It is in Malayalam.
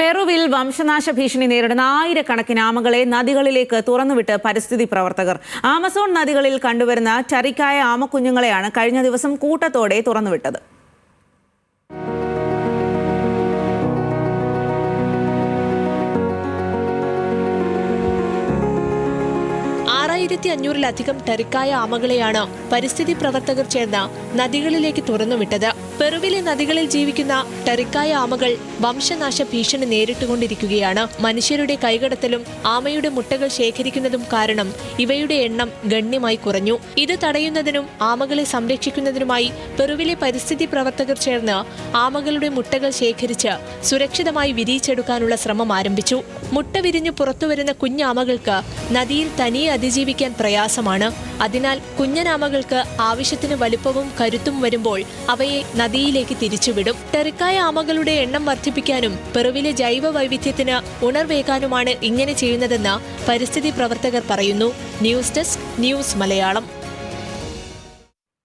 പെറുവിൽ വംശനാശ ഭീഷണി നേരിടുന്ന ആയിരക്കണക്കിന് ആമകളെ നദികളിലേക്ക് തുറന്നുവിട്ട് പരിസ്ഥിതി പ്രവർത്തകർ. ആമസോൺ നദികളിൽ കണ്ടുവരുന്ന ചറിക്കായ ആമക്കുഞ്ഞുങ്ങളെയാണ് കഴിഞ്ഞ ദിവസം കൂട്ടത്തോടെ തുറന്നുവിട്ടത്. ആറായിരത്തി അഞ്ഞൂറിലധികം ടെറിക്കായ ആമകളെയാണ് പരിസ്ഥിതി പ്രവർത്തകർ ചേർന്ന് നദികളിലേക്ക് തുറന്നുവിട്ടത്. പെറുവിലെ നദികളിൽ ജീവിക്കുന്ന ടെറിക്കായ ആമകൾ വംശനാശ ഭീഷണി നേരിട്ടുകൊണ്ടിരിക്കുകയാണ്. മനുഷ്യരുടെ കൈകടത്തലും ആമയുടെ മുട്ടകൾ ശേഖരിക്കുന്നതും കാരണം ഇവയുടെ എണ്ണം ഗണ്യമായി കുറഞ്ഞു. ഇത് തടയുന്നതിനും ആമകളെ സംരക്ഷിക്കുന്നതിനുമായി പെറുവിലെ പരിസ്ഥിതി പ്രവർത്തകർ ചേർന്ന് ആമകളുടെ മുട്ടകൾ ശേഖരിച്ച് സുരക്ഷിതമായി വിരിയിച്ചെടുക്കാനുള്ള ശ്രമം ആരംഭിച്ചു. മുട്ട വിരിഞ്ഞു പുറത്തുവരുന്ന കുഞ്ഞാമകൾക്ക് നദിയിൽ തനിയെ അതിജീവിക്കാൻ പ്രയാസമാണ്. അതിനാൽ കുഞ്ഞനാമകൾക്ക് ആവശ്യത്തിന് വലുപ്പവും കരുത്തും വരുമ്പോൾ അവയെ നദിയിലേക്ക് തിരിച്ചുവിടും. ടെറിക്കായ ആമകളുടെ എണ്ണം വർദ്ധിപ്പിക്കാനും പെറുവിലെ ജൈവ വൈവിധ്യത്തിന് ഉണർവേകാനുമാണ് ഇങ്ങനെ ചെയ്യുന്നതെന്ന് പരിസ്ഥിതി പ്രവർത്തകർ പറയുന്നു. News desk news Malayalam.